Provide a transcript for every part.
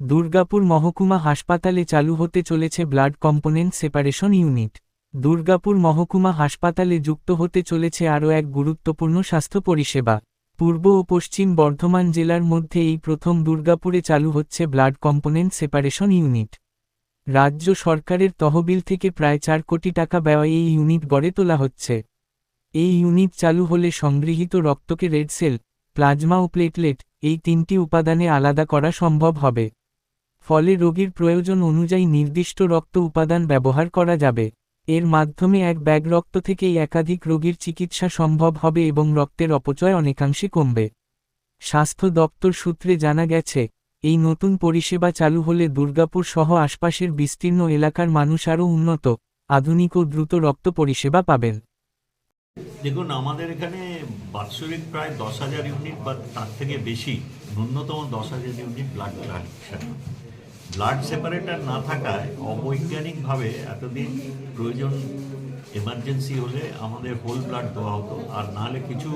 দুর্গাপুর মহকুমা হাসপাতালে চালু হতে চলেছে blood component separation unit. Durgapur মহকুমা হাসপাতালে যুক্ত হতে চলেছে আরও এক গুরুত্বপূর্ণ স্বাস্থ্য পরিষেবা। পূর্ব ও পশ্চিম বর্ধমান জেলার মধ্যে এই প্রথম দুর্গাপুরে চালু হচ্ছে ব্লাড কম্পোনেন্ট সেপারেশন ইউনিট। রাজ্য সরকারের তহবিল থেকে প্রায় চার কোটি টাকা ব্যয়ে এই ইউনিট গড়ে তোলা হচ্ছে। এই ইউনিট চালু হলে সংগৃহীত রক্তকে রেড সেল, প্লাজমা ও প্লেটলেট এই তিনটি উপাদানে আলাদা করা সম্ভব হবে। ফলে রোগীর প্রয়োজন অনুযায়ী নির্দিষ্ট রক্ত উপাদান ব্যবহার করা যাবে। এর মাধ্যমে এক ব্যাগ রক্ত থেকেই একাধিক রোগীর চিকিৎসা সম্ভব হবে এবং রক্তের অপচয় অনেকাংশে কমবে। স্বাস্থ্য দপ্তর সূত্রে জানা গেছে, এই নতুন পরিষেবা চালু হলে দুর্গাপুর সহ আশপাশের বিস্তীর্ণ এলাকার মানুষ আরও উন্নত, আধুনিক ও দ্রুত রক্ত পরিষেবা পাবেন। দেখুন, আমাদের এখানে বাৎসরিক প্রায় দশ হাজার ইউনিট বা তার থেকে বেশি, ন্যূনতম দশ হাজার unit blood collection blood separator না থাকায় অবৈজ্ঞানিকভাবে এতদিন প্রয়োজন এমার্জেন্সি হলে আমাদের হোল ব্লাড দেওয়া হতো। আর নাহলে কিছু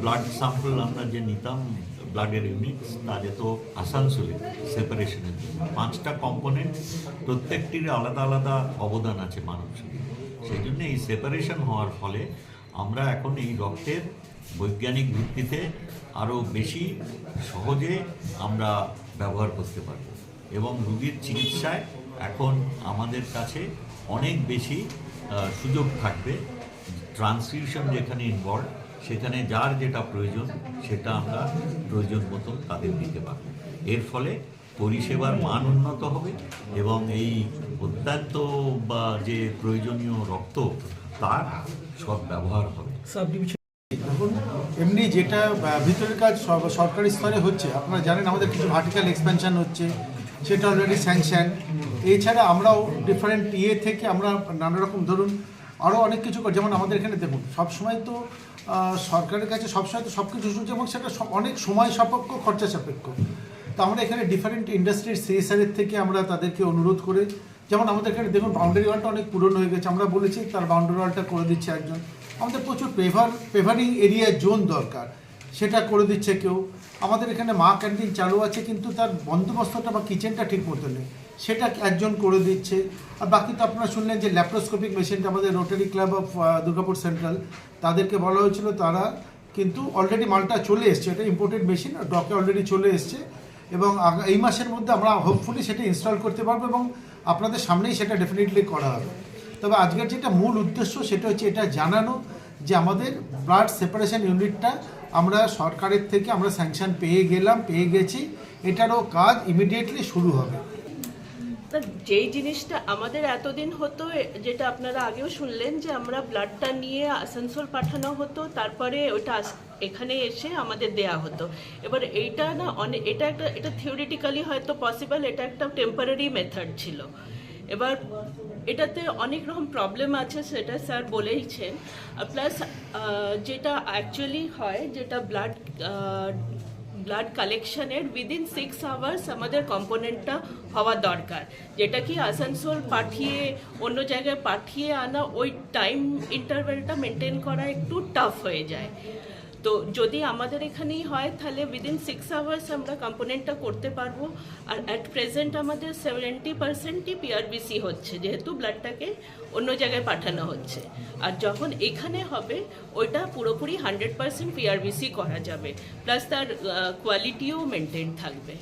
ব্লাড স্যাম্পল আমরা যে নিতাম ব্লাডের ইউনিট তা যেত আসানসোলে সেপারেশনের জন্য। পাঁচটা কম্পোনেন্ট প্রত্যেকটির আলাদা আলাদা অবদান আছে মানুষের সেই জন্য এই সেপারেশন হওয়ার ফলে আমরা এখন এই রক্তের বৈজ্ঞানিক ভিত্তিতে আরও বেশি সহজে আমরা ব্যবহার করতে পারব। এবং রুগীর চিকিৎসায় এখন আমাদের কাছে অনেক বেশি সুযোগ থাকবে। ট্রান্সফিউশন যেখানে ইনভলভ সেখানে যার যেটা প্রয়োজন, সেটা আমরা প্রয়োজন মতো তাদের দিতে পারব। এর ফলে পরিষেবার মান উন্নত হবে এবং এই অত্যন্ত বা যে প্রয়োজনীয় রক্ত তার সব ব্যবহার হবে। দেখুন এমনি যেটা ভিতরের কাজ সরকারি স্তরে হচ্ছে আপনারা জানেন আমাদের কিছু ভার্টিক্যাল এক্সপেনশন হচ্ছে সেটা অলরেডি স্যাংশন এছাড়া আমরাও ডিফারেন্ট ইয়ে থেকে আমরা নানা রকম ধরুন আরও অনেক কিছু করি। যেমন আমাদের এখানে দেখুন সবসময় তো সরকারের কাছে সবসময় তো সব কিছু শুনছে এবং সেটা সব- অনেক সময় সাপেক্ষ খরচা সাপেক্ষ। তো আমরা এখানে ডিফারেন্ট ইন্ডাস্ট্রির সিএসআরের থেকে আমরা তাদেরকে অনুরোধ করে, যেমন আমাদের এখানে দেখুন বাউন্ডারি ওয়ালটা অনেক পুরনো হয়ে গেছে, আমরা বলেছি তার বাউন্ডারি ওয়ালটা করে দিচ্ছে একজন। আমাদের প্রচুর পেভার পেভারিং এরিয়া জোন দরকার, সেটা করে দিচ্ছে কেউ। আমাদের এখানে মা ক্যান্টিন চালু আছে, কিন্তু তার বন্দোবস্তটা বা কিচেনটা ঠিক মতো নেই। সেটা একজন করে দিচ্ছে। আর বাকি তো আপনারা শুনলেন যে ল্যাপ্রোস্কোপিক মেশিনটা আমাদের Rotary Club of Durgapur Central তাদেরকে বলা হয়েছিল তারা, কিন্তু অলরেডি মালটা চলে এসছে। এটা ইম্পোর্টেড মেশিন আর ডকে অলরেডি চলে এসছে। এবং এই মাসের মধ্যে আমরা হোপফুলি সেটা ইনস্টল করতে পারব এবং আপনাদের সামনেই সেটা ডেফিনেটলি করা হবে। তবে আজকের যেটা মূল উদ্দেশ্য সেটা হচ্ছে এটা জানানো যে আমাদের ব্লাড সেপারেশন ইউনিটটা আমরা সরকারের থেকে আমরা স্যাংশন পেয়ে গেলাম, পেয়ে গেছি। এটারও কাজ ইমিডিয়েটলি শুরু হবে। তা যেই জিনিসটা আমাদের এতদিন হতো, যেটা আপনারা আগেও শুনলেন যে আমরা ব্লাডটা নিয়ে আসানসোল পাঠানো হতো, তারপরে ওটা এখানে এসে আমাদের দেয়া হতো। এবার এইটা না অনেক এটা একটা, এটা থিওরিটিক্যালি হয়তো পসিবল এটা একটা টেম্পারারি মেথড ছিল। এবার এটাতে অনেক রকম প্রবলেম আছে, সেটা স্যার বলেইছেন। প্লাস যেটা অ্যাকচুয়ালি হয়, যেটা ব্লাড ব্লাড কালেকশনের উইদিন সিক্স আওয়ার্স আমাদের কম্পোনেন্টটা হওয়া দরকার। যেটা কি আসানসোল পাঠিয়ে, অন্য জায়গায় পাঠিয়ে আনা ওই টাইম ইন্টারভেলটা মেনটেন করা একটু টাফ হয়ে যায়। তো যদি আমাদের এখানেই হয়, তাহলে উইদিন সিক্স আওয়ার্স আমরা কম্পোনেন্টটা করতে পারব। আর অ্যাট প্রেজেন্ট আমাদের সেভেন্টি পার্সেন্টই পিআরবিসি হচ্ছে, যেহেতু ব্লাডটাকে অন্য জায়গায় পাঠানো হচ্ছে। আর যখন এখানে হবে, ওইটা পুরোপুরি হান্ড্রেড পার্সেন্ট পিআরবিসি করা যাবে। প্লাস তার কোয়ালিটিও মেনটেন থাকবে।